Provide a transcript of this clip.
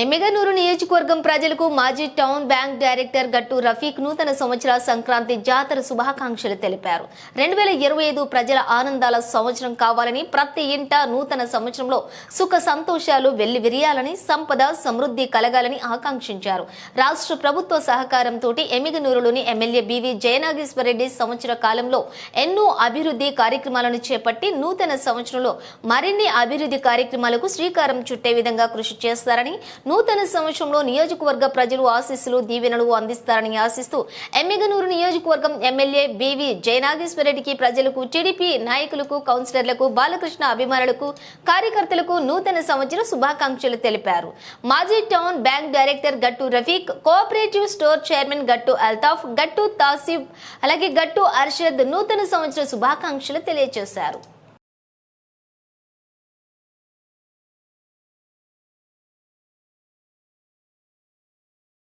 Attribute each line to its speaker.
Speaker 1: ఎమ్మెగనూరు నియోజకవర్గం ప్రజలకు మాజీ టౌన్ బ్యాంక్ డైరెక్టర్ గట్టు రఫీక్ నూతన సంవత్సర సంక్రాంతి జాతర శుభాకాంక్షలు తెలిపారు. రెండు వేల ఇరవై ఐదు ప్రజల ఆనందాల సంవత్సరం కావాలని ప్రతి ఇంట నూతన సంవత్సరంలో సుఖ సంతోషాలు వెళ్ళి విరియాలని సంపద సమృద్ధి కలగాలని ఆకాంక్షించారు. రాష్ట్ర ప్రభుత్వ సహకారంతో ఎమ్మిగనూరులోని ఎమ్మెల్యే బివి జయనాగేశ్వరరెడ్డి సంవత్సర కాలంలో ఎన్నో అభివృద్ధి కార్యక్రమాలను చేపట్టి నూతన సంవత్సరంలో మరిన్ని అభివృద్ధి కార్యక్రమాలకు శ్రీకారం చుట్టే విధంగా కృషి చేస్తారని నూతన సంవత్సరంలో నియోజకవర్గ ప్రజలు ఆశీస్సులు దీవెనలు అందిస్తారని ఆశిస్తూ ఎమ్మిగనూరు నియోజకవర్గం ఎమ్మెల్యే బివి జయనాగేశ్వరరెడ్డికి ప్రజలకు టీడీపీ నాయకులకు కౌన్సిలర్లకు బాలకృష్ణ అభిమానులకు కార్యకర్తలకు నూతన సంవత్సర శుభాకాంక్షలు తెలిపారు. మాజీ టౌన్ బ్యాంక్ డైరెక్టర్ గట్టు రఫీక్ కోఆపరేటివ్ స్టోర్ చైర్మన్ గట్టు అల్తాఫ్ గట్టు తాసిఫ్ అలాగే గట్టు అర్షద్ నూతన సంవత్సర శుభాకాంక్షలు తెలియజేశారు.